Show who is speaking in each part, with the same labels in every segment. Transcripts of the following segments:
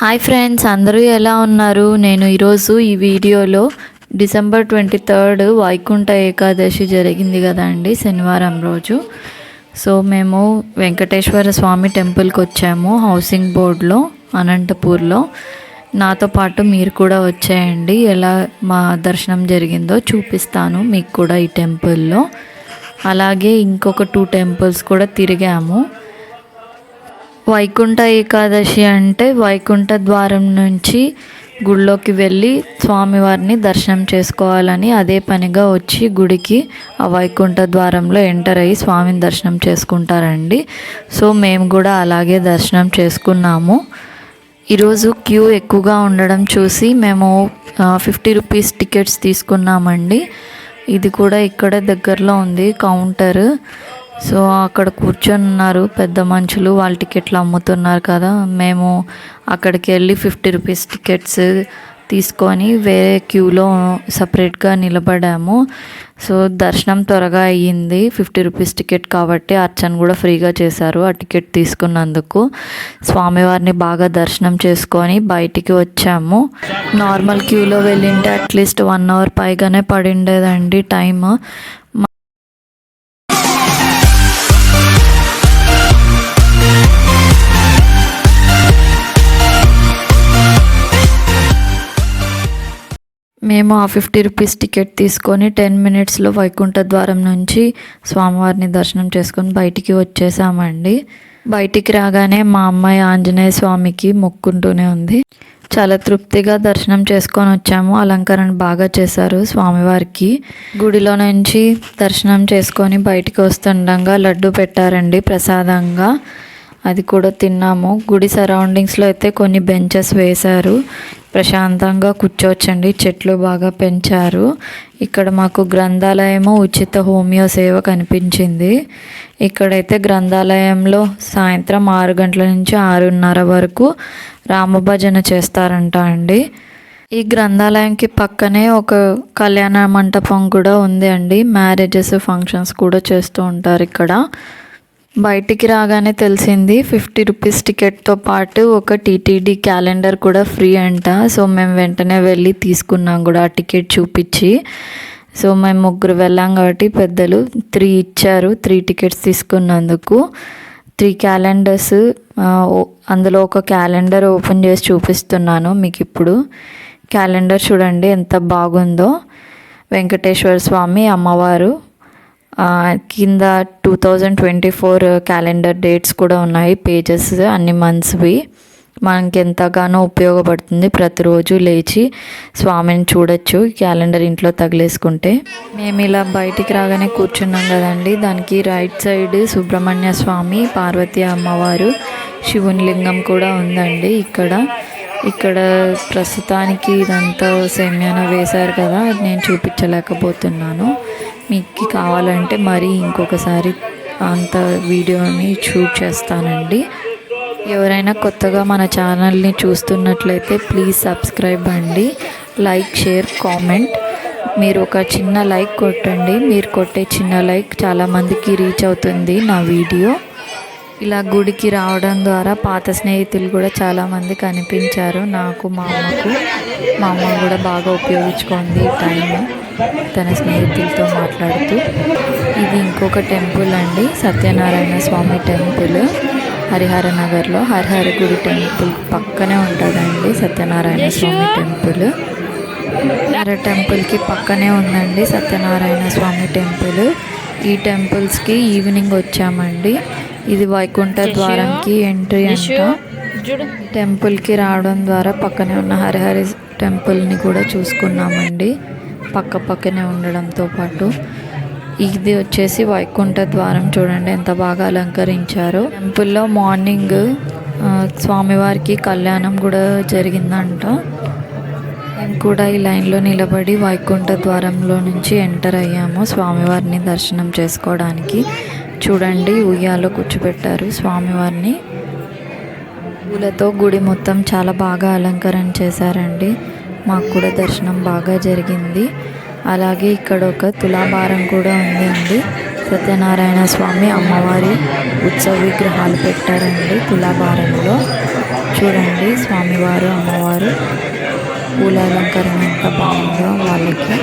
Speaker 1: Hi friends అందరూ ఎలా ఉన్నారు? నేను ఈరోజు ఈ వీడియోలో December twenty third Vaikuntha Ekadashi జరిగింది కదండి శనివారం రోజు. సో మేము వెంకటేశ్వర స్వామి టెంపుల్కి వచ్చాము హౌసింగ్ బోర్డ్లో అనంతపూర్లో. నాతో పాటు మీరు కూడా వచ్చేయండి ఎలా మా దర్శనం జరిగిందో చూపిస్తాను మీకు కూడా ఈ టెంపుల్లో. అలాగే ఇంకొక టూ టెంపుల్స్ కూడా తిరిగాము. వైకుంఠ ఏకాదశి అంటే వైకుంఠ ద్వారం నుంచి గుడిలోకి వెళ్ళి స్వామివారిని దర్శనం చేసుకోవాలని అదే పనిగా వచ్చి గుడికి ఆ వైకుంఠ ద్వారంలో ఎంటర్ అయ్యి స్వామిని దర్శనం చేసుకుంటారండి. సో మేము కూడా అలాగే దర్శనం చేసుకున్నాము. ఈరోజు క్యూ ఎక్కువగా ఉండడం చూసి మేము ఫిఫ్టీ రూపీస్ టికెట్స్ తీసుకున్నామండి. ఇది కూడా ఇక్కడ దగ్గరలో ఉంది కౌంటర్. సో అక్కడ కూర్చొని ఉన్నారు పెద్ద మనుషులు వాళ్ళ టికెట్లు అమ్ముతున్నారు కదా. మేము అక్కడికి వెళ్ళి ఫిఫ్టీ రూపీస్ టికెట్స్ తీసుకొని వేరే క్యూలో సపరేట్గా నిలబడాము. సో దర్శనం త్వరగా అయ్యింది. ఫిఫ్టీ రూపీస్ టికెట్ కాబట్టి అర్చన కూడా ఫ్రీగా చేశారు ఆ టికెట్ తీసుకున్నందుకు. స్వామివారిని బాగా దర్శనం చేసుకొని బయటికి వచ్చాము. నార్మల్ క్యూలో వెళ్ళింటే అట్లీస్ట్ వన్ అవర్ పైగానే పడిండేదండి టైం మేము ఆ ఫిఫ్టీ రూపీస్ టికెట్ తీసుకొని టెన్ మినిట్స్లో వైకుంఠ ద్వారం నుంచి స్వామివారిని దర్శనం చేసుకొని బయటికి వచ్చేసామండి. బయటికి రాగానే మా అమ్మాయి ఆంజనేయ స్వామికి మొక్కుంటూనే ఉంది. చాలా తృప్తిగా దర్శనం చేసుకొని వచ్చాము. అలంకరణ బాగా చేశారు స్వామివారికి. గుడిలో నుంచి దర్శనం చేసుకొని బయటికి వస్తుండగా లడ్డు పెట్టారండి ప్రసాదంగా. అది కూడా తిన్నాము. గుడి సరౌండింగ్స్లో అయితే కొన్ని బెంచెస్ వేశారు. ప్రశాంతంగా కూర్చోవచ్చండి. చెట్లు బాగా పెంచారు. ఇక్కడ మాకు గ్రంథాలయము ఉచిత హోమియో సేవ కనిపించింది. ఇక్కడైతే గ్రంథాలయంలో సాయంత్రం ఆరు గంటల నుంచి ఆరున్నర వరకు రామభజన చేస్తారంట అండి. ఈ గ్రంథాలయంకి పక్కనే ఒక కళ్యాణ మంటపం కూడా ఉంది అండి. మ్యారేజెస్ ఫంక్షన్స్ కూడా చేస్తూ ఉంటారు ఇక్కడ. బయటికి రాగానే తెలిసింది ఫిఫ్టీ రూపీస్ టికెట్తో పాటు ఒక టీటీడీ క్యాలెండర్ కూడా ఫ్రీ అంట. సో మేము వెంటనే వెళ్ళి తీసుకున్నాం కూడా ఆ టికెట్ చూపించి. సో మేము ముగ్గురు వెళ్ళాం కాబట్టి పెద్దలు త్రీ ఇచ్చారు త్రీ టికెట్స్ తీసుకున్నందుకు. త్రీ క్యాలెండర్స్ అందులో ఒక క్యాలెండర్ ఓపెన్ చేసి చూపిస్తున్నాను మీకు ఇప్పుడు క్యాలెండర్ చూడండి ఎంత బాగుందో. వెంకటేశ్వర స్వామి అమ్మవారు కింద two thousand twenty four calendar dates కూడా ఉన్నాయి పేజెస్ అన్ని మంత్స్వి మనకి ఎంతగానో ఉపయోగపడుతుంది ప్రతిరోజు లేచి స్వామిని చూడొచ్చు క్యాలెండర్ ఇంట్లో తగిలేసుకుంటే. మేము ఇలా బయటికి రాగానే కూర్చున్నాం కదండి. దానికి రైట్ సైడ్ సుబ్రహ్మణ్య స్వామి పార్వతీ అమ్మవారు శివుని లింగం కూడా ఉందండి ఇక్కడ. ఇక్కడ ప్రస్తుతానికి ఇదంతా సేమ్యాన వేశారు కదా నేను చూపించలేకపోతున్నాను. మీకు కావాలంటే మరి ఇంకొకసారి అంత వీడియోని షూట్ చేస్తానండి. ఎవరైనా కొత్తగా మన ఛానల్ని చూస్తున్నట్లయితే ప్లీజ్ సబ్స్క్రైబ్ అండి. Like share comment. మీరు ఒక చిన్న లైక్ కొట్టండి. మీరు కొట్టే చిన్న లైక్ చాలామందికి రీచ్ అవుతుంది నా వీడియో. ఇలా గుడికి రావడం ద్వారా పాత స్నేహితులు కూడా చాలామంది కనిపించారు. నాకు మా అమ్మకు. మా అమ్మ కూడా బాగా ఉపయోగించుకుంది ఈ టైం తన స్నేహితులతో మాట్లాడుతూ. ఇది ఇంకొక టెంపుల్ అండి. సత్యనారాయణ స్వామి టెంపుల్. హరిహర నగర్లో హరిహర గుడి టెంపుల్ పక్కనే ఉంటుందండి. సత్యనారాయణ స్వామి టెంపుల్. హర టెంపుల్కి పక్కనే ఉందండి సత్యనారాయణ స్వామి టెంపుల్. ఈ టెంపుల్స్కి ఈవినింగ్ వచ్చామండి. ఇది వైకుంఠ ద్వారంకి ఎంట్రీ అంట. టెంపుల్కి రావడం ద్వారా పక్కనే ఉన్న హరిహరి టెంపుల్ని కూడా చూసుకున్నామండి. పక్క పక్కనే ఉండడంతో పాటు. ఇది వచ్చేసి వైకుంఠ ద్వారం చూడండి ఎంత బాగా అలంకరించారో. టెంపుల్లో మార్నింగ్ స్వామివారికి కళ్యాణం కూడా జరిగిందంట. మేము కూడా ఈ లైన్లో నిలబడి వైకుంఠ ద్వారంలో నుంచి ఎంటర్ అయ్యాము స్వామివారిని దర్శనం చేసుకోవడానికి. చూడండి ఉయ్యాలో కూర్చోబెట్టారు స్వామివారిని. పూలతో గుడి మొత్తం చాలా బాగా అలంకరణ చేశారండి. మాకు కూడా దర్శనం బాగా జరిగింది. అలాగే ఇక్కడ ఒక తులాభారం కూడా ఉంది అండి సత్యనారాయణ స్వామి అమ్మవారి ఉత్సవ విగ్రహాలు పెట్టారండి తులాభారంలో. చూడండి స్వామివారు అమ్మవారు పూల అలంకరణ ఎంత బాగుందో వాళ్ళకి.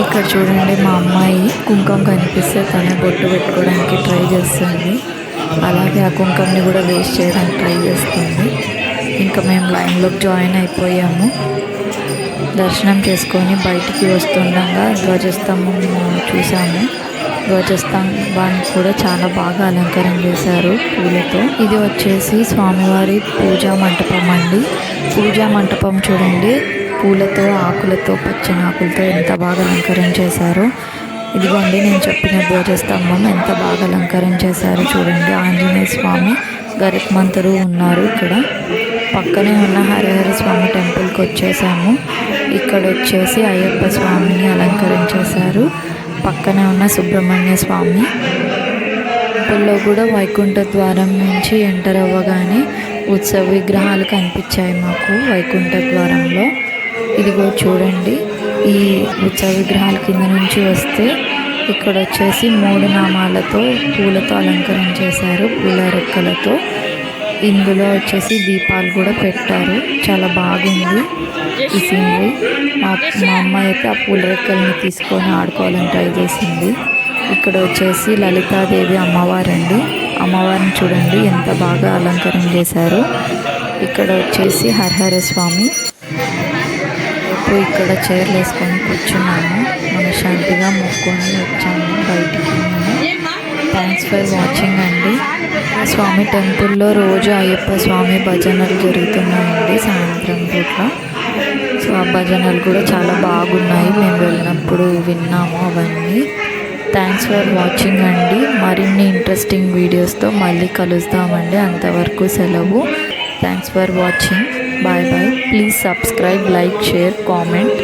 Speaker 1: ఇక్కడ చూడండి మా అమ్మాయి కుంకుమ కనిపిస్తే తనే బొట్టు పెట్టుకోవడానికి ట్రై చేస్తుంది. అలాగే ఆ కుంకుమని కూడా వేస్ట్ చేయడానికి ట్రై చేస్తుంది. ఇంకా మేము లైన్లోకి జాయిన్ అయిపోయాము. దర్శనం చేసుకొని బయటికి వస్తుండగా ధ్వజస్తంభం చూసాము ధ్వజస్తంభానికి కూడా చాలా బాగా అలంకరణ చేశారు పూలతో. ఇది వచ్చేసి స్వామివారి పూజా మంటపం అండి. పూజా మంటపం చూడండి. పూలతో ఆకులతో పచ్చని ఆకులతో ఎంత బాగా అలంకరణ చేశారు. ఇదిగోండి నేను చెప్పిన ధ్వజస్తంభం ఎంత బాగా అలంకరణ చేశారో చూడండి. ఆంజనేయ స్వామి గరికమంతరు ఉన్నారు ఇక్కడ. పక్కనే ఉన్న హరిహర స్వామి టెంపుల్కి వచ్చేసాము. ఇక్కడ వచ్చేసి అయ్యప్ప స్వామిని అలంకరణ చేశారు. పక్కనే ఉన్న సుబ్రహ్మణ్య స్వామి. టెంపుల్లో కూడా వైకుంఠ ద్వారం నుంచి ఎంటర్ అవ్వగానే ఉత్సవ విగ్రహాలు కనిపించాయి మాకు వైకుంఠ ద్వారంలో. ఇదిగో చూడండి ఈ ఉత్సవ విగ్రహాల కింద నుంచి వస్తే ఇక్కడ వచ్చేసి మూడు నామాలతో పూలతో అలంకరణ చేశారు పూల రెక్కలతో. ఇందులో వచ్చేసి దీపాలు కూడా పెట్టారు. చాలా బాగుంది ఈ సీనరీ మా మా అమ్మాయి అయితే ఆ పూల రెక్కల్ని తీసుకొని ఆడుకోవాలని ట్రై చేసింది. ఇక్కడ వచ్చేసి లలితాదేవి అమ్మవారండి. అమ్మవారిని చూడండి ఎంత బాగా అలంకరణ చేశారు. ఇక్కడ వచ్చేసి హరహర స్వామి. ఇప్పుడు ఇక్కడ చైర్లు వేసుకొని కూర్చున్నాము. మనశ్శాంతిగా మొక్కుకొని వచ్చాము బయటికి. థ్యాంక్స్ ఫర్ వాచింగ్ అండి. స్వామి టెంపుల్లో రోజు అయ్యప్ప స్వామి భజనలు జరుగుతున్నాయండి సాయంత్రం పూట. సో ఆ భజనలు కూడా చాలా బాగున్నాయి. మేము వెళ్ళినప్పుడు విన్నాము అవన్నీ. థ్యాంక్స్ ఫర్ వాచింగ్ అండి. మరిన్ని ఇంట్రెస్టింగ్ వీడియోస్తో మళ్ళీ కలుస్తామండి. అంతవరకు సెలవు. Thanks for watching bye bye please subscribe like share comment